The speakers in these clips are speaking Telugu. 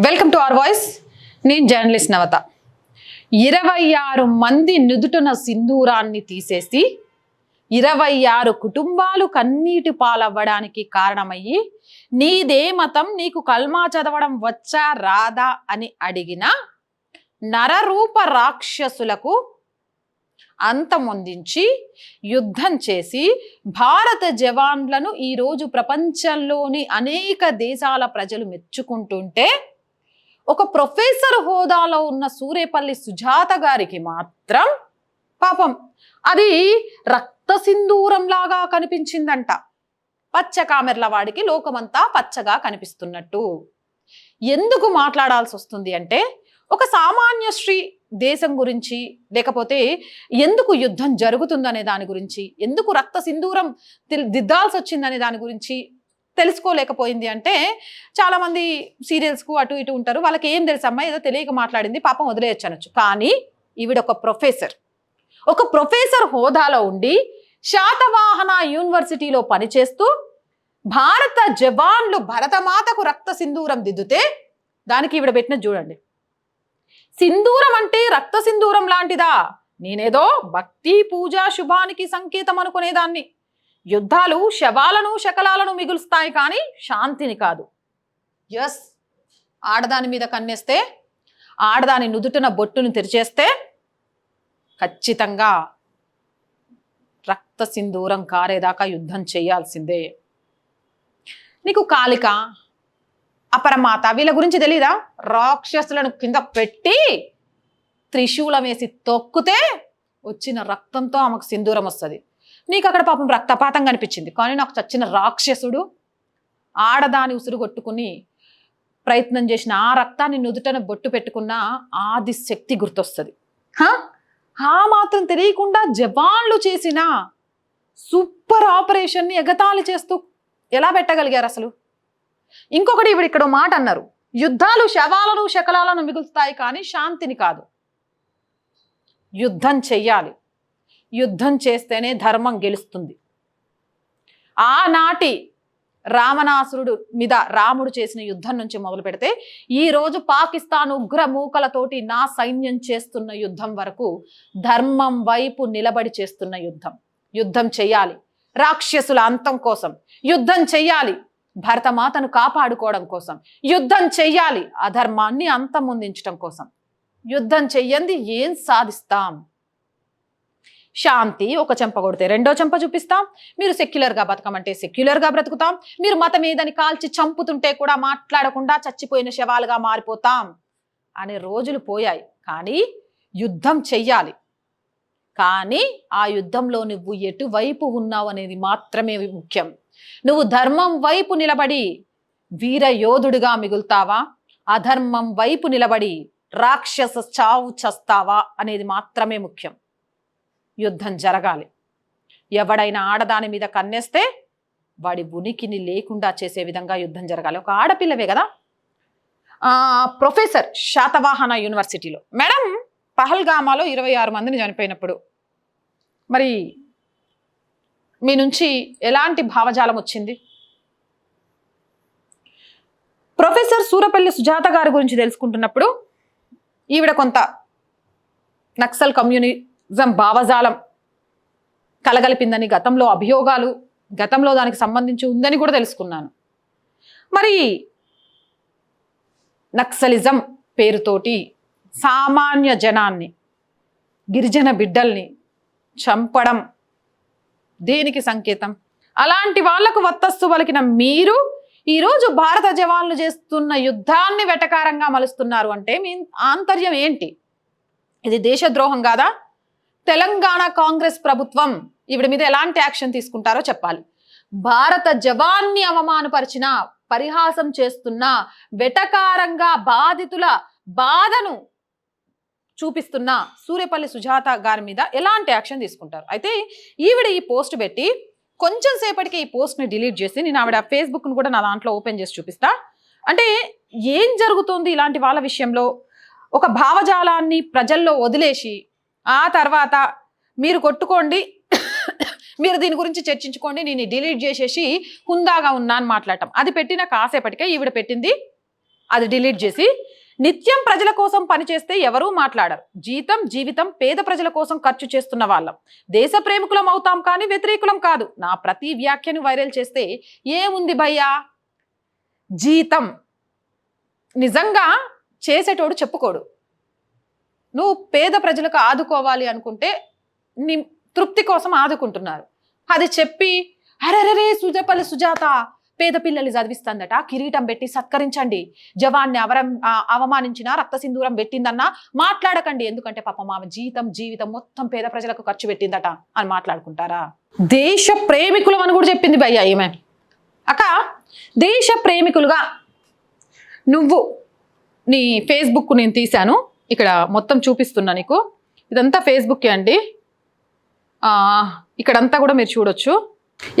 వెల్కమ్ టు అవర్ వాయిస్ నేను జర్నలిస్ట్ నవత. ఇరవై ఆరు మంది నుదుటన సింధూరాన్ని తీసేసి ఇరవై ఆరు కుటుంబాలు కన్నీటి పాలవ్వడానికి కారణమయ్యి నీదే మతం నీకు కల్మా చదవడం వచ్చా రాదా అని అడిగిన నరరూప రాక్షసులకు అంతమొందించి యుద్ధం చేసి భారత జవాన్లను ఈరోజు ప్రపంచంలోని అనేక దేశాల ప్రజలు మెచ్చుకుంటుంటే ఒక ప్రొఫెసర్ హోదాలో ఉన్న సూరేపల్లి సుజాత గారికి మాత్రం పాపం. అది రక్త సింధూరంలాగా కనిపించిందంట. పచ్చ కామెర్ల వాడికి లోకమంతా పచ్చగా కనిపిస్తున్నట్టు. ఎందుకు మాట్లాడాల్సి వస్తుంది అంటే ఒక సామాన్య శ్రీ దేశం గురించి లేకపోతే ఎందుకు యుద్ధం జరుగుతుందనే దాని గురించి ఎందుకు రక్త సింధూరం దిద్దాల్సి వచ్చిందనే దాని గురించి తెలుసుకోలేకపోయింది అంటే చాలామంది సీరియల్స్కు అటు ఇటు ఉంటారు. వాళ్ళకి ఏం తెలుసు అమ్మా? ఏదో తెలియక మాట్లాడింది పాపం వదిలేయచ్చు అనొచ్చు. కానీ ఈవిడ ఒక ప్రొఫెసర్. ఒక ప్రొఫెసర్ హోదాలో ఉండి శాతవాహన యూనివర్సిటీలో పనిచేస్తూ భారత జవాన్లు భరతమాతకు రక్త సింధూరం దిద్దుతే దానికి ఈవిడ పెట్టిన చూడండి. సింధూరం అంటే రక్త సింధూరం లాంటిదా? నేనేదో భక్తి పూజ శుభానికి సంకేతం అనుకునేదాన్ని. యుద్ధాలు శవాలను శకలాలను మిగులుస్తాయి కానీ శాంతిని కాదు. ఎస్ ఆడదాని మీద కన్నేస్తే ఆడదాని నుదుటిన బొట్టును తెరిచేస్తే ఖచ్చితంగా రక్త సింధూరం కారేదాకా యుద్ధం చేయాల్సిందే. నీకు కాళిక అపరమాత వీళ్ళ గురించి తెలీదా? రాక్షసులను కింద పెట్టి త్రిశూలం వేసి తొక్కితే వచ్చిన రక్తంతో ఆమెకు సింధూరం వస్తుంది. నీకు అక్కడ పాపం రక్తపాతం కనిపించింది. కానీ నాకు చచ్చిన రాక్షసుడు ఆడదాని ఉసురు కొట్టుకుని ప్రయత్నం చేసిన ఆ రక్తాన్ని నుదుటన బొట్టు పెట్టుకున్న ఆది శక్తి గుర్తొస్తుంది ఆ మాత్రం తెలియకుండా జవాన్లు చేసిన సూపర్ ఆపరేషన్ని ఎగతాళి చేస్తూ ఎలా పెట్టగలిగారు అసలు? ఇంకొకటి ఇప్పుడు ఇక్కడ మాట అన్నారు. యుద్ధాలు శవాలను శకలాలను మిగులుతాయి కానీ శాంతిని కాదు. యుద్ధం చెయ్యాలి. యుద్ధం చేస్తేనే ధర్మం గెలుస్తుంది. ఆనాటి రావణాసురుడు మీద రాముడు చేసిన యుద్ధం నుంచి మొదలు పెడితే ఈరోజు పాకిస్తాన్ ఉగ్ర మూకలతోటి నా సైన్యం చేస్తున్న యుద్ధం వరకు ధర్మం వైపు నిలబడి చేస్తున్న యుద్ధం. యుద్ధం చెయ్యాలి రాక్షసుల అంతం కోసం. యుద్ధం చెయ్యాలి భరతమాతను కాపాడుకోవడం కోసం. యుద్ధం చెయ్యాలి అధర్మాన్ని అంతమొందించడం కోసం. యుద్ధం చెయ్యంది ఏం సాధిస్తాం? శాంతి ఒక చెంప కొడితే రెండో చెంప చూపిస్తాం. మీరు సెక్యులర్గా బతకమంటే సెక్యులర్గా బ్రతుకుతాం. మీరు మతం ఏదని కాల్చి చంపుతుంటే కూడా మాట్లాడకుండా చచ్చిపోయిన శవాలుగా మారిపోతాం. అనే రోజులు పోయాయి. కానీ యుద్ధం చెయ్యాలి. కానీ ఆ యుద్ధంలో నువ్వు ఎటువైపు ఉన్నావు అనేది మాత్రమే ముఖ్యం. నువ్వు ధర్మం వైపు నిలబడి వీర యోధుడిగా మిగులుతావా? అధర్మం వైపు నిలబడి రాక్షస చావు చస్తావా అనేది మాత్రమే ముఖ్యం. యుద్ధం జరగాలి. ఎవడైనా ఆడదాని మీద కన్నేస్తే వాడి ఉనికిని లేకుండా చేసే విధంగా యుద్ధం జరగాలి. ఒక ఆడపిల్లవే కదా? ప్రొఫెసర్ శాతవాహన యూనివర్సిటీలో. మేడం పహల్గామాలో ఇరవై ఆరు మందిని చనిపోయినప్పుడు మరి మీ నుంచి ఎలాంటి భావజాలం వచ్చింది? ప్రొఫెసర్ సూరపల్లి సుజాత గారి గురించి తెలుసుకుంటున్నప్పుడు ఈవిడ కొంత నక్సల్ కమ్యూని భావజాలం కలగలిపిందని గతంలో అభియోగాలు గతంలో దానికి సంబంధించి ఉందని కూడా తెలుసుకున్నాను. మరి నక్సలిజం పేరుతోటి సామాన్య జనాన్ని గిరిజన బిడ్డల్ని చంపడం దేనికి సంకేతం? అలాంటి వాళ్ళకు వత్తస్సు పలికిన మీరు ఈరోజు భారత జవాన్లు చేస్తున్న యుద్ధాన్ని వెటకారంగా మలుస్తున్నారు అంటే మీ ఆంతర్యం ఏంటి? ఇది దేశద్రోహం కాదా? తెలంగాణ కాంగ్రెస్ ప్రభుత్వం ఈవిడ మీద ఎలాంటి యాక్షన్ తీసుకుంటారో చెప్పాలి. భారత జవాన్ని అవమానపరిచిన పరిహాసం చేస్తున్న వెటకారంగా బాధితుల బాధను చూపిస్తున్న సూర్యపల్లి సుజాత గారి మీద ఎలాంటి యాక్షన్ తీసుకుంటారు? అయితే ఈవిడ ఈ పోస్ట్ పెట్టి కొంచెం సేపటికి ఈ పోస్ట్ని డిలీట్ చేసి నేను ఆవిడ ఫేస్బుక్ను కూడా నా దాంట్లో ఓపెన్ చేసి చూపిస్తా. అంటే ఏం జరుగుతుంది ఇలాంటి వాళ్ళ విషయంలో? ఒక భావజాలాన్ని ప్రజల్లో వదిలేసి ఆ తర్వాత మీరు కొట్టుకోండి మీరు దీని గురించి చర్చించుకోండి నేను డిలీట్ చేసేసి హుందాగా ఉన్నా అని మాట్లాడటం. అది పెట్టిన కాసేపటికే ఈవిడ పెట్టింది అది డిలీట్ చేసి నిత్యం ప్రజల కోసం పనిచేస్తే ఎవరూ మాట్లాడరు. జీతం జీవితం పేద ప్రజల కోసం ఖర్చు చేస్తున్న వాళ్ళం. దేశ ప్రేమికులం అవుతాం కానీ వ్యతిరేకులం కాదు. నా ప్రతి వ్యాఖ్యను వైరల్ చేస్తే ఏముంది భయ్యా? జీతం. నిజంగా చేసేటోడు చెప్పుకోడు. నువ్వు పేద ప్రజలకు ఆదుకోవాలి అనుకుంటే నీ తృప్తి కోసం ఆదుకుంటున్నారు. అది చెప్పి అరరరే సుజపల్లి సుజాత పేద పిల్లల్ని చదివిస్తుందట కిరీటం పెట్టి సత్కరించండి. జవాన్ని అవరం అవమానించిన రక్త సింధూరం పెట్టిందన్నా మాట్లాడకండి. ఎందుకంటే పాపం ఆమె జీతం జీవితం మొత్తం పేద ప్రజలకు ఖర్చు పెట్టిందట అని మాట్లాడుకుంటారా? దేశ ప్రేమికులం అని కూడా చెప్పింది భయ్య ఈమె. అక్క దేశ ప్రేమికులుగా నువ్వు నీ ఫేస్బుక్ నేను తీశాను. ఇక్కడ మొత్తం చూపిస్తున్నా నీకు. ఇదంతా ఫేస్బుక్కే అండి. ఇక్కడంతా కూడా మీరు చూడొచ్చు.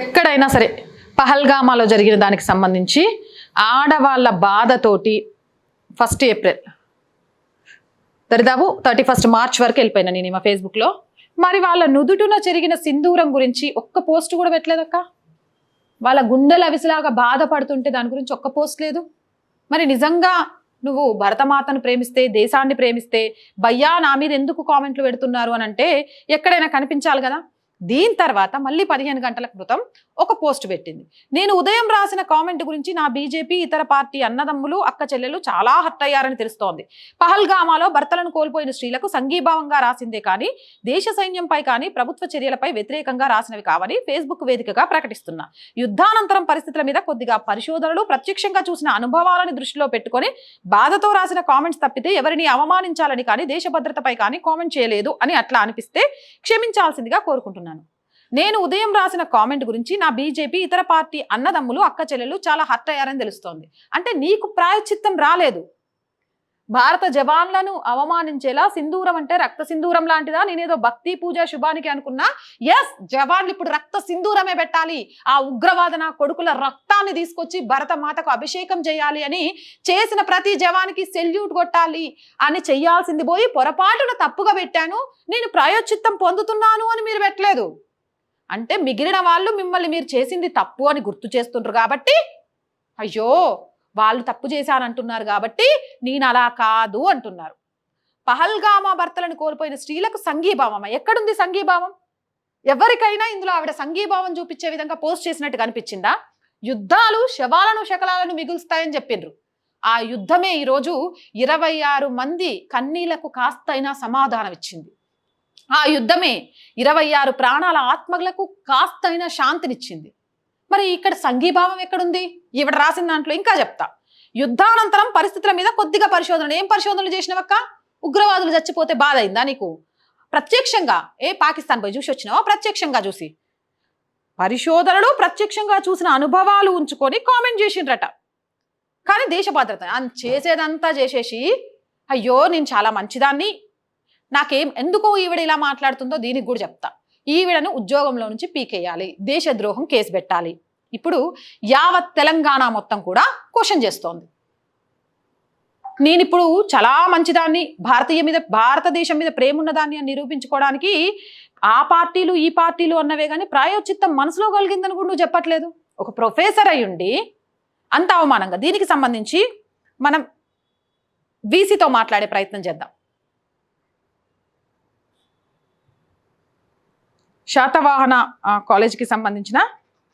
ఎక్కడైనా సరే పహల్గామాలో జరిగిన దానికి సంబంధించి ఆడవాళ్ళ బాధతోటి ఫస్ట్ ఏప్రిల్. దరిదాపు థర్టీ ఫస్ట్ మార్చ్ వరకు వెళ్ళిపోయినా నేను మా ఫేస్బుక్లో. మరి వాళ్ళ నుదుటున జరిగిన సింధూరం గురించి ఒక్క పోస్ట్ కూడా పెట్టలేదక్క? వాళ్ళ గుండెల అవిసిలాగా బాధపడుతుంటే దాని గురించి ఒక్క పోస్ట్ లేదు. మరి నిజంగా నువ్వు భరతమాతను ప్రేమిస్తే దేశాన్ని ప్రేమిస్తే భయ్యా నా మీద ఎందుకు కామెంట్లు పెడుతున్నారు అని అంటే ఎక్కడైనా కనిపించాలి కదా? దీని తర్వాత మళ్ళీ పదిహేను గంటల క్రితం ఒక పోస్ట్ పెట్టింది. నేను ఉదయం రాసిన కామెంట్ గురించి నా బీజేపీ ఇతర పార్టీ అన్నదమ్ములు అక్క చెల్లెలు చాలా హర్ట్ అయ్యారని తెలుస్తోంది. పహల్గామాలో భర్తలను కోల్పోయిన స్త్రీలకు సంఘీభావంగా రాసిందే కానీ దేశ సైన్యంపై కానీ ప్రభుత్వ చర్యలపై వ్యతిరేకంగా రాసినవి కావని ఫేస్బుక్ వేదికగా ప్రకటిస్తున్నా. యుద్ధానంతరం పరిస్థితుల మీద కొద్దిగా పరిశోధనలు ప్రత్యక్షంగా చూసిన అనుభవాలను దృష్టిలో పెట్టుకొని బాధతో రాసిన కామెంట్స్ తప్పితే ఎవరిని అవమానించాలని కానీ దేశ భద్రతపై కానీ కామెంట్ చేయలేదు అని అట్లా అనిపిస్తే క్షమించాల్సిందిగా కోరుకుంటున్నాను. నేను ఉదయం రాసిన కామెంట్ గురించి నా బీజేపీ ఇతర పార్టీ అన్నదమ్ములు అక్క చెల్లెలు చాలా హర్ట్ అయ్యారని తెలుస్తోంది. అంటే నీకు ప్రాయచిత్తం రాలేదు. భారత జవాన్లను అవమానించేలా సింధూరం అంటే రక్త సింధూరం లాంటిదా? నేనేదో భక్తి పూజ శుభానికి అనుకున్నా. ఎస్ జవాన్లు ఇప్పుడు రక్త సింధూరమే పెట్టాలి. ఆ ఉగ్రవాద నా కొడుకుల రక్తాన్ని తీసుకొచ్చి భరత మాతకు అభిషేకం చేయాలి అని చేసిన ప్రతి జవానికి సెల్యూట్ కొట్టాలి అని చెయ్యాల్సింది పోయి పొరపాటున తప్పుగా పెట్టాను. నేను ప్రాయోచిత్తం పొందుతున్నాను అని మీరు పెట్టలేదు. అంటే మిగిలిన వాళ్ళు మిమ్మల్ని మీరు చేసింది తప్పు అని గుర్తు చేస్తుండ్రు కాబట్టి అయ్యో వాళ్ళు తప్పు చేశారంటున్నారు కాబట్టి నేను అలా కాదు అంటున్నారు. పహల్గామా భర్తలను కోల్పోయిన స్త్రీలకు సంఘీభావం ఎక్కడుంది సంఘీభావం? ఎవరికైనా ఇందులో ఆవిడ సంఘీభావం చూపించే విధంగా పోస్ట్ చేసినట్టు కనిపించిందా యుద్ధాలు శవాలను శకలాలను మిగులుస్తాయని చెప్పిండ్రు. ఆ యుద్ధమే ఈరోజు ఇరవై ఆరు మంది కన్నీలకు కాస్తైనా సమాధానం ఇచ్చింది ఆ యుద్ధమే ఇరవై ఆరు ప్రాణాల ఆత్మలకు కాస్తైనా శాంతినిచ్చింది. మరి ఇక్కడ సంఘీభావం ఎక్కడుంది? ఈవిడ రాసిన దాంట్లో ఇంకా చెప్తా. యుద్ధానంతరం పరిస్థితుల మీద కొద్దిగా పరిశోధన. ఏం పరిశోధనలు చేసినవక్క? ఉగ్రవాదులు చచ్చిపోతే బాధ అయిందా నీకు? ప్రత్యక్షంగా ఏ పాకిస్తాన్ పోయి చూసి వచ్చినావా? ప్రత్యక్షంగా చూసి. పరిశోధనలు ప్రత్యక్షంగా చూసిన అనుభవాలు ఉంచుకొని కామెంట్ చేసిండ్రట. కానీ దేశ భద్రత చేసేదంతా చేసేసి అయ్యో నేను చాలా మంచిదాన్ని నాకేం ఎందుకో ఈవిడ ఇలా మాట్లాడుతుందో దీనికి కూడా చెప్తా. ఈవిడను ఉద్యోగంలో నుంచి పీకేయాలి దేశద్రోహం కేసు పెట్టాలి. ఇప్పుడు యావత్ తెలంగాణ మొత్తం కూడా క్వశ్చన్ చేస్తోంది. నేను ఇప్పుడు చాలా మంచిదాన్ని భారతీయ మీద భారతదేశం మీద ప్రేమ ఉన్నదాన్ని అని నిరూపించుకోవడానికి ఆ పార్టీలు ఈ పార్టీలు అన్నవే కానీ ప్రాయోచిత్తం మనసులో కలిగిందని కూడా నువ్వు చెప్పట్లేదు. ఒక ప్రొఫెసర్ అయ్యుండి అంత అవమానంగా దీనికి సంబంధించి మనం వీసీతో మాట్లాడే ప్రయత్నం చేద్దాం. శాతవాహన కాలేజీకి సంబంధించిన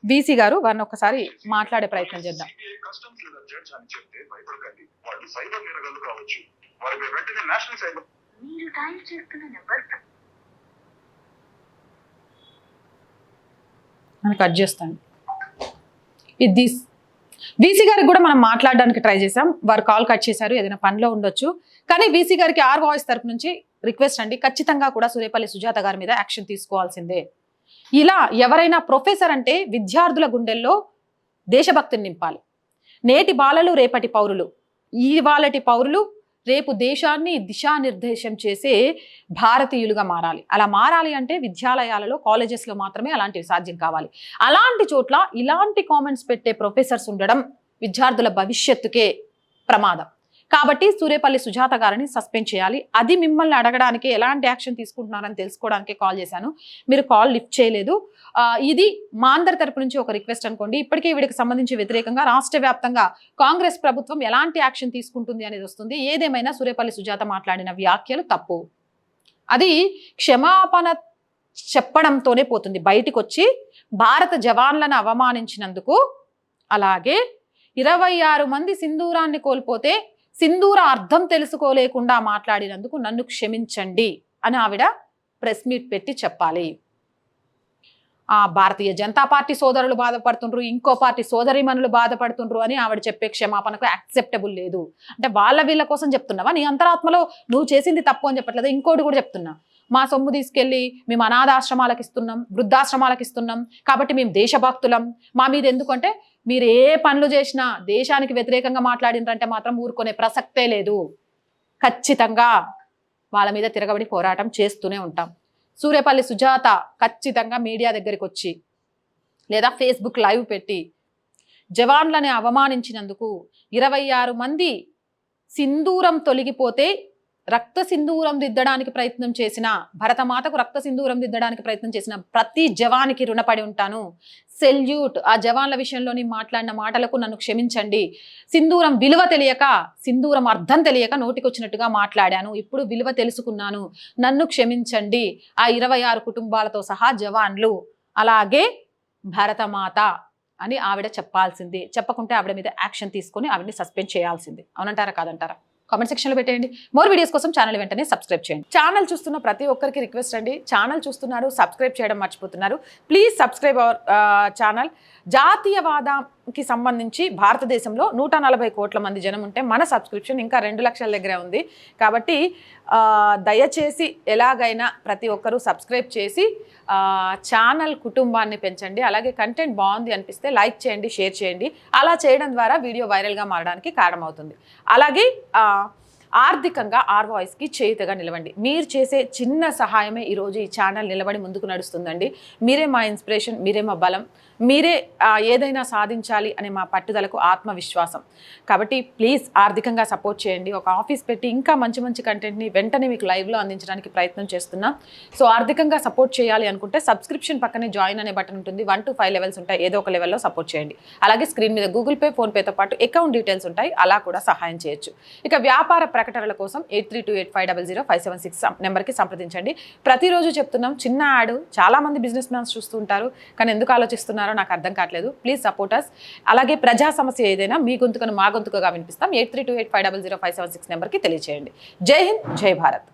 వీసీ గారు వారిని ఒకసారి మాట్లాడే ప్రయత్నం చేద్దాం. సిబిఐ కస్టమ్స్ లేదా జడ్జ్ అని చెప్తే భయపడకండి. వాళ్ళు సైబర్ నేరగాళ్ళు కావచ్చు. వారికి వెంటనే నేషనల్ సైబర్ మీరు డయల్ చేస్తున్న నంబర్ అని కట్ చేస్తాను. ఇది వీసీ గారికి కూడా మనం మాట్లాడడానికి ట్రై చేసాం. వారు కాల్ కట్ చేశారు ఏదైనా పనిలో ఉండొచ్చు. కానీ వీసీ గారికి ఆర్ వాయిస్ తరపు నుంచి రిక్వెస్ట్ అండి. ఖచ్చితంగా కూడా సూర్యపల్లి సుజాత గారి మీద యాక్షన్ తీసుకోవాల్సిందే. ఇలా ఎవరైనా ప్రొఫెసర్ అంటే విద్యార్థుల గుండెల్లో దేశభక్తిని నింపాలి. నేటి బాలలు రేపటి పౌరులు. ఇవాళటి పౌరులు రేపు దేశాన్ని దిశానిర్దేశం చేసే భారతీయులుగా మారాలి. అలా మారాలి అంటే విద్యాలయాలలో కాలేజెస్లో మాత్రమే అలాంటివి సాధ్యం కావాలి. అలాంటి చోట్ల ఇలాంటి కామెంట్స్ పెట్టే ప్రొఫెసర్స్ ఉండడం విద్యార్థుల భవిష్యత్తుకే ప్రమాదం. కాబట్టి సూర్యపల్లి సుజాత గారిని సస్పెండ్ చేయాలి. అది మిమ్మల్ని అడగడానికి ఎలాంటి యాక్షన్ తీసుకుంటున్నారని తెలుసుకోవడానికి కాల్ చేశాను. మీరు కాల్ లిఫ్ట్ చేయలేదు. ఇది మా అందరి తరపు నుంచి ఒక రిక్వెస్ట్ అనుకోండి. ఇప్పటికే వీడికి సంబంధించి వ్యతిరేకంగా రాష్ట్ర వ్యాప్తంగా కాంగ్రెస్ ప్రభుత్వం ఎలాంటి యాక్షన్ తీసుకుంటుంది అనేది వస్తుంది. ఏదేమైనా సూర్యపల్లి సుజాత మాట్లాడిన వ్యాఖ్యలు తప్పు. అది క్షమాపణ చెప్పడంతోనే పోతుంది. బయటికి వచ్చి భారత జవాన్లను అవమానించినందుకు అలాగే ఇరవై ఆరు మంది సింధూరాన్ని కోల్పోతే సింధూర అర్థం తెలుసుకోలేకుండా మాట్లాడినందుకు నన్ను క్షమించండి అని ఆవిడ ప్రెస్ మీట్ పెట్టి చెప్పాలి. భారతీయ జనతా పార్టీ సోదరులు బాధపడుతుండ్రు ఇంకో పార్టీ సోదరిమణులు బాధపడుతుండ్రు అని ఆవిడ చెప్పే క్షమాపణకు యాక్సెప్టబుల్ లేదు. అంటే వాళ్ళ వీళ్ళ కోసం చెప్తున్నావా? నీ అంతరాత్మలో నువ్వు చేసింది తప్పు అని చెప్పట్లేదు. ఇంకోటి కూడా చెప్తున్నా. మా సొమ్ము తీసుకెళ్ళి మేము అనాథాశ్రమాలకు ఇస్తున్నాం వృద్ధాశ్రమాలకు ఇస్తున్నాం కాబట్టి మేము దేశభక్తులం. మా మీద ఎందుకంటే మీరు ఏ పనులు చేసినా దేశానికి వ్యతిరేకంగా మాట్లాడినారంటే మాత్రం ఊరుకునే ప్రసక్తే లేదు. ఖచ్చితంగా వాళ్ళ మీద తిరగబడి పోరాటం చేస్తూనే ఉంటాం. సూర్యపల్లి సుజాత ఖచ్చితంగా మీడియా దగ్గరికి వచ్చి లేదా ఫేస్బుక్ లైవ్ పెట్టి జవాన్లని అవమానించినందుకు ఇరవై ఆరు మంది సింధూరం తొలగిపోతే రక్త సింధూరం దిద్దడానికి ప్రయత్నం చేసిన భరతమాతకు రక్త సింధూరం దిద్దడానికి ప్రయత్నం చేసిన ప్రతి జవానికి రుణపడి ఉంటాను. సెల్యూట్. ఆ జవాన్ల విషయంలోని మాట్లాడిన మాటలకు నన్ను క్షమించండి. సింధూరం విలువ తెలియక సింధూరం అర్థం తెలియక నోటికొచ్చినట్టుగా మాట్లాడాను. ఇప్పుడు విలువ తెలుసుకున్నాను. నన్ను క్షమించండి. ఆ ఇరవై ఆరు కుటుంబాలతో సహా జవాన్లు. అలాగే భరతమాత అని ఆవిడ చెప్పాల్సింది. చెప్పకుంటే ఆవిడ మీద యాక్షన్ తీసుకొని ఆవిడని సస్పెండ్ చేయాల్సింది. అవునంటారా కాదంటారా? కామెంట్ సెక్షన్లో పెట్టేయండి. మోర్ వీడియోస్ కోసం ఛానల్ వెంటనే సబ్స్క్రైబ్ చేయండి. ఛానల్ చూస్తున్న ప్రతి ఒక్కరికి రిక్వెస్ట్ అండి. ఛానల్ చూస్తున్నారు సబ్స్క్రైబ్ చేయడం మర్చిపోతున్నారు. ప్లీజ్ సబ్స్క్రైబ్ అవర్ ఛానల్ కి సంబంధించి భారతదేశంలో నూట నలభై కోట్ల మంది జనం ఉంటే మన సబ్స్క్రిప్షన్ ఇంకా రెండు లక్షల దగ్గరే ఉంది. కాబట్టి దయచేసి ఎలాగైనా ప్రతి ఒక్కరూ సబ్స్క్రైబ్ చేసి ఛానల్ కుటుంబాన్ని పెంచండి. అలాగే కంటెంట్ బాగుంది అనిపిస్తే లైక్ చేయండి షేర్ చేయండి. అలా చేయడం ద్వారా వీడియో వైరల్గా మారడానికి కారణమవుతుంది. అలాగే ఆర్థికంగా ఆర్ వాయిస్కి చేయుతగా నిలవండి. మీరు చేసే చిన్న సహాయమే ఈరోజు ఈ ఛానల్ నిలబడి ముందుకు నడుస్తుందండి. మీరే మా ఇన్స్పిరేషన్ మీరే మా బలం మీరే ఏదైనా సాధించాలి అనే మా పట్టుదలకు ఆత్మవిశ్వాసం. కాబట్టి ప్లీజ్ ఆర్థికంగా సపోర్ట్ చేయండి. ఒక ఆఫీస్ పెట్టి ఇంకా మంచి మంచి కంటెంట్ని వెంటనే మీకు లైవ్లో అందించడానికి ప్రయత్నం చేస్తున్నాం. సో ఆర్థికంగా సపోర్ట్ చేయాలి అనుకుంటే సబ్స్క్రిప్షన్ పక్కనే జాయిన్ అనే బటన్ ఉంటుంది. వన్ టు ఫైవ్ లెవెల్స్ ఉంటాయి. ఏదో ఒక లెవెల్లో సపోర్ట్ చేయండి. అలాగే స్క్రీన్ మీద గూగుల్ పే ఫోన్పేతో పాటు అకౌంట్ డీటెయిల్స్ ఉంటాయి. అలా కూడా సహాయం చేయొచ్చు. ఇక వ్యాపార ప్రకటనల కోసం eight three two eight five double zero five seven six నెంబర్కి సంప్రదించండి. ప్రతిరోజు చెప్తున్నాం చిన్న యాడ్ చాలామంది బిజినెస్ మ్యాన్స్ చూస్తుంటారు కానీ ఎందుకు ఆలోచిస్తున్నారో నాకు అర్థం కావట్లేదు. ప్లీజ్ సపోర్ట్ అస్ అలాగే ప్రజా సమస్య ఏదైనా మీ గొంతుకను మా గొంతుకగా వినిపిస్తాం. Eight three two eight five double zero five seven six నెంబర్కి తెలియజేయండి జై హింద్ జై భారత్.